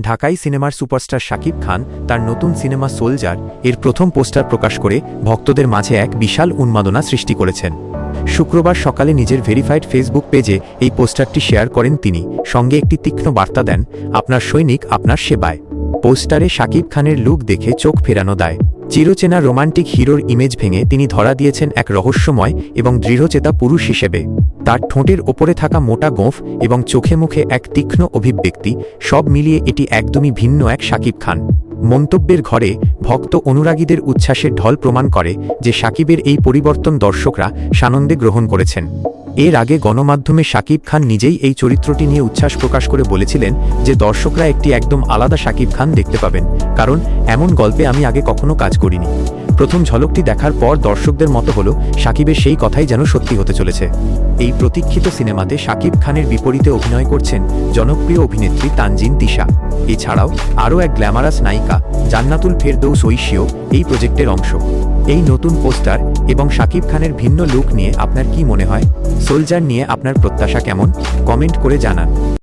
ঢাকাই সিনেমার সুপারস্টার শাকিব খান, তার নতুন সিনেমা সোলজার, এর প্রথম পোস্টার প্রকাশ করে ভক্তদের মাঝে এক বিশাল উন্মাদনা সৃষ্টি করেছেন। শুক্রবার সকালে নিজের ভেরিফাইড ফেসবুক পেজে এই পোস্টারটি শেয়ার করেন তিনি। সঙ্গে একটি তীক্ষ্ণ বার্তা দেন, আপনার সৈনিক, আপনার সেবায়। পোস্টারে শাকিব খানের লুক দেখে চোখ ফেরানো দেয়। চিরচেনা রোমান্টিক হিরোর ইমেজ ভেঙে তিনি ধরা দিয়েছেন এক রহস্যময় এবং দৃঢ়চেতা পুরুষ হিসেবে। তার ঠোঁটের ওপরে থাকা মোটা গোঁফ এবং চোখে মুখে এক তীক্ষ্ণ অভিব্যক্তি সব মিলিয়ে এটি একদমই ভিন্ন এক সাকিব খান। মন্তব্যের ঘরে ভক্ত অনুরাগীদের উচ্ছ্বাসের ঢল প্রমাণ করে যে সাকিবের এই পরিবর্তন দর্শকরা সানন্দে গ্রহণ করেছেন। এর আগে গণমাধ্যমে শাকিব খান নিজেই এই চরিত্রটি নিয়ে উচ্ছ্বাস প্রকাশ করে বলেছিলেন যে দর্শকরা একটি একদম আলাদা শাকিব খান দেখতে পাবেন, কারণ এমন গল্পে আমি আগে কখনো কাজ করিনি। প্রথম ঝলকটি দেখার পর দর্শকদের মতো হলো শাকিবের সেই কথাই যেন সত্যি হতে চলেছে। এই প্রতীক্ষিত সিনেমাতে শাকিব খানের বিপরীতে অভিনয় করছেন জনপ্রিয় অভিনেত্রী তানজিন তিশা। এছাড়াও আরও এক গ্ল্যামারাস নায়িকা, জান্নাতুল ফেরদৌস ঐশীও এই প্রজেক্টের অংশ। এই নতুন পোস্টার এবং শাকিব খানের ভিন্ন লুক নিয়ে আপনার কি মনে হয়? সোলজার নিয়ে আপনার প্রত্যাশা কেমন? কমেন্ট করে জানান।